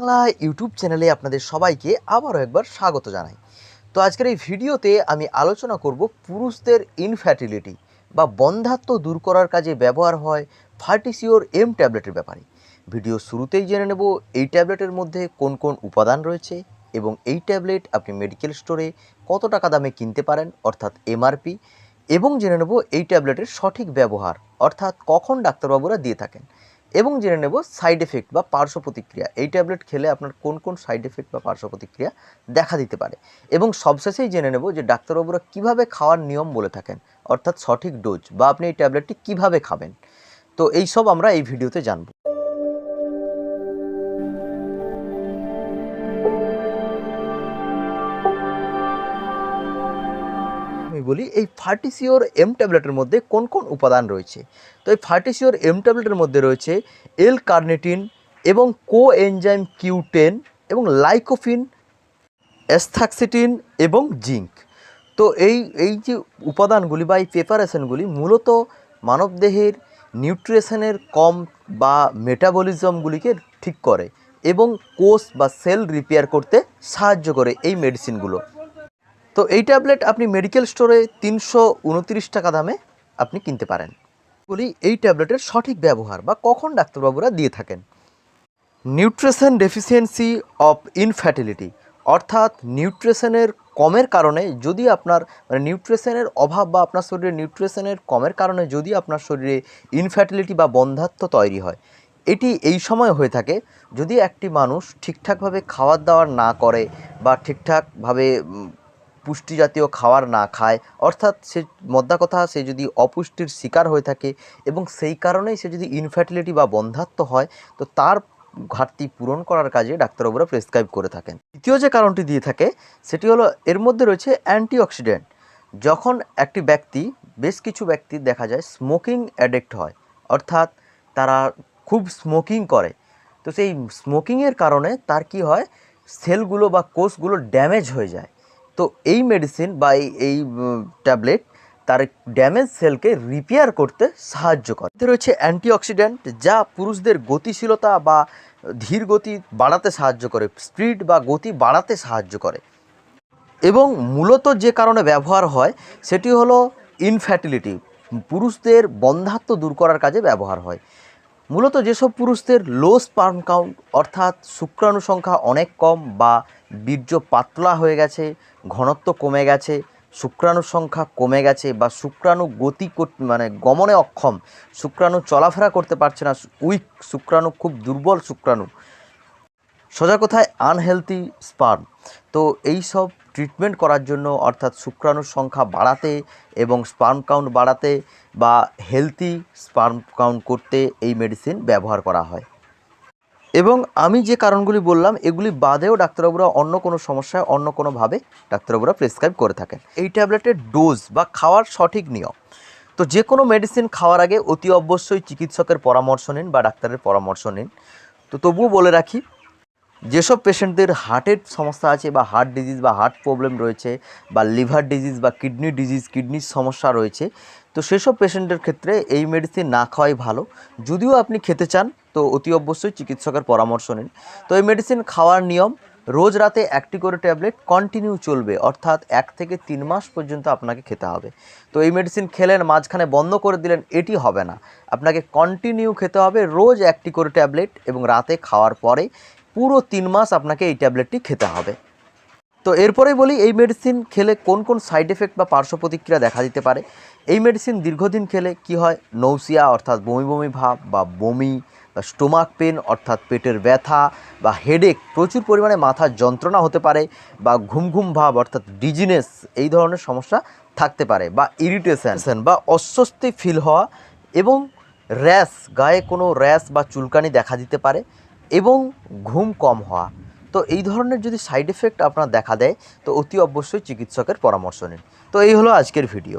Bangla YouTube চ্যানেলে আপনাদের সবাইকে আবারও একবার স্বাগত জানাই। তো আজকের এই ভিডিওতে আমি আলোচনা করব পুরুষদের ইনফ্যাটিলিটি বা বন্ধাত্ব দূর করার কাজে ব্যবহার হয় ফার্টিসিওর এম ট্যাবলেটের ব্যাপারে। ভিডিও শুরুতেই জেনে নেব এই ট্যাবলেটের মধ্যে কোন কোন উপাদান রয়েছে এবং এই ট্যাবলেট আপনি মেডিকেল স্টোরে কত টাকা দামে কিনতে পারেন, অর্থাৎ এমআরপি এবং জেনে নেব এই ট্যাবলেটের সঠিক ব্যবহার, অর্থাৎ কখন ডাক্তারবাবুরা দিয়ে থাকেন। এবং জেনে নেব সাইড এফেক্ট বা পার্শ্ব প্রতিক্রিয়া। এই ট্যাবলেট খেলে আপনার কোন কোন সাইড এফেক্ট বা পার্শ্ব প্রতিক্রিয়া দেখা দিতে পারে। এবং সবশেষেই জেনে নেব যে ডাক্তারবাবুরা কীভাবে খাওয়ার নিয়ম বলে থাকেন, অর্থাৎ সঠিক ডোজ বা আপনি এই ট্যাবলেটটি কীভাবে খাবেন। তো এই সব আমরা এই ভিডিওতে জানব। বলি, এই ফার্টিসিওর এম ট্যাবলেটের মধ্যে কোন কোন উপাদান রয়েছে? তো এই ফার্টিসিওর এম ট্যাবলেটের মধ্যে রয়েছে এল কার্নেটিন এবং কো এনজাইম কিউ টেন এবং লাইকোফিন অ্যাস্থ্যাক্সিটিন এবং জিঙ্ক তো এই এই যে উপাদানগুলি বা এই প্রিপারেশনগুলি মূলত মানবদেহের নিউট্রিশনের কম বা মেটাবলিজমগুলিকে ঠিক করে এবং কোষ বা সেল রিপেয়ার করতে সাহায্য করে এই মেডিসিনগুলো তো এই ট্যাবলেট আপনি মেডিকেল স্টোরে তিনশো উনত্রিশ টাকা দামে আপনি কিনতে পারেন। বলি, এই ট্যাবলেটের সঠিক ব্যবহার বা কখন ডাক্তারবাবুরা দিয়ে থাকেন? নিউট্রেশন ডেফিসিয়েন্সি অফ ইনফ্যাটিলিটি অর্থাৎ নিউট্রিশনের কমের কারণে যদি আপনার মানে নিউট্রিশনের অভাব বা আপনার শরীরে নিউট্রেশনের কমের কারণে যদি আপনার শরীরে ইনফ্যাটিলিটি বা বন্ধাত্ব তৈরি হয়, এটি এই সময় হয়ে থাকে যদি একটি মানুষ ঠিকঠাকভাবে খাওয়ার দাওয়ার না করে বা ঠিকঠাকভাবে পুষ্টি জাতীয় খাবার না খায়, অর্থাৎ সে মদ্দা কথা, সে যদি অপুষ্টির শিকার হয়ে থাকে এবং সেই কারণেই সে যদি ইনফ্যাটিলিটি বা বন্ধাত্ব হয়, তো তার ঘাটতি পূরণ করার কাজে ডাক্তারবাবুরা প্রেসক্রাইব করে থাকেন। দ্বিতীয় যে কারণটি দিয়ে থাকে, সেটি হলো এর মধ্যে রয়েছে অ্যান্টিঅক্সিডেন্ট যখন একটি ব্যক্তি, বেশ কিছু ব্যক্তি দেখা যায় স্মোকিং অ্যাডিক্ট হয়, অর্থাৎ তারা খুব স্মোকিং করে, তো সেই স্মোকিংয়ের কারণে তার কি হয় সেলগুলো বা কোষগুলো ড্যামেজ হয়ে যায়। তো এই মেডিসিন বা এই ট্যাবলেট তার ড্যামেজ সেলকে রিপেয়ার করতে সাহায্য করে। এতে রয়েছে অ্যান্টিঅক্সিডেন্ট যা পুরুষদের গতিশীলতা বা ধীর গতি বাড়াতে সাহায্য করে স্পিড বা গতি বাড়াতে সাহায্য করে। এবং মূলত যে কারণে ব্যবহার হয় সেটি হলো ইনফ্যাটিলিটি পুরুষদের বন্ধাত্ব দূর করার কাজে ব্যবহার হয়। মূলত যেসব পুরুষদের লো স্পার্ম কাউন্ট অর্থাৎ শুক্রাণু সংখ্যা অনেক কম বা বীর্য পাতলা হয়ে গেছে ঘনত্ব কমে গেছে, শুক্রাণুর সংখ্যা কমে গেছে বা শুক্রাণু গতি মানে গমনে অক্ষম, শুক্রাণু চলাফেরা করতে পারছে না, উইক শুক্রাণু খুব দুর্বল শুক্রাণু। সোজা কথায় আনহেলদি স্পার্ম। তো এই সব ট্রিটমেন্ট করার জন্য অর্থাৎ শুক্রাণুর সংখ্যা বাড়াতে এবং স্পার্ম কাউন্ট বাড়াতে বা হেলদি স্পার্ম কাউন্ট করতে এই মেডিসিন ব্যবহার করা হয়। এবং আমি যে কারণগুলি বললাম, এগুলি বাদেও ডাক্তারবাবুরা অন্য কোনো সমস্যায় অন্য কোনোভাবে ডাক্তারবাবুরা প্রেসক্রাইব করে থাকেন। এই ট্যাবলেটের ডোজ বা খাওয়ার সঠিক নিয়ম। তো যে কোনো মেডিসিন খাওয়ার আগে অতি অবশ্যই চিকিৎসকের পরামর্শ নিন বা ডাক্তারের পরামর্শ নিন। তো তবুও বলে রাখি, যেসব পেশেন্টদের হার্টের সমস্যা আছে বা হার্ট ডিজিজ বা হার্ট প্রবলেম রয়েছে বা লিভার ডিজিজ বা কিডনি ডিজিজ কিডনির সমস্যা রয়েছে, তো সেসব পেশেন্টের ক্ষেত্রে এই মেডিসিন না খাওয়াই ভালো। যদিও আপনি খেতে চান তো অতি অবশ্যই চিকিৎসকের পরামর্শ নিন। তো এই মেডিসিন খাওয়ার নিয়ম, রোজ রাতে একটি করে ট্যাবলেট কন্টিনিউ চলবে, অর্থাৎ এক থেকে তিন মাস পর্যন্ত আপনাকে খেতে হবে। তো এই মেডিসিন খেলেন, মাঝখানে বন্ধ করে দিলেন, এটি হবে না। আপনাকে কন্টিনিউ খেতে হবে রোজ একটি করে ট্যাবলেট এবং রাতে খাওয়ার পরে পুরো তিন মাস আপনাকে এই ট্যাবলেটটি খেতে হবে। তো এরপরেই বলি, এই মেডিসিন খেলে কোন কোন সাইড এফেক্ট বা পার্শ্ব প্রতিক্রিয়া দেখা দিতে পারে? এই মেডিসিন দীর্ঘদিন খেলে কি হয়? নৌসিয়া অর্থাৎ বমি বমি ভাব বা বমি বা স্টোমাক পেন অর্থাৎ পেটের ব্যথা বা হেডেক প্রচুর পরিমাণে মাথার যন্ত্রণা হতে পারে বা ঘুম ঘুম ভাব, অর্থাৎ ডিজিনেস এই ধরনের সমস্যা থাকতে পারে বা ইরিটেশন বা অস্বস্তি ফিল হওয়া এবং র্যাশ গায়ে কোনো র্যাশ বা চুলকানি দেখা দিতে পারে এবং ঘুম কম হওয়া। তো এই ধরনের যদি সাইড এফেক্ট আপনার দেখা দেয়, তো অতি অবশ্যই চিকিৎসকের পরামর্শ নিন। তো এই হলো আজকের ভিডিও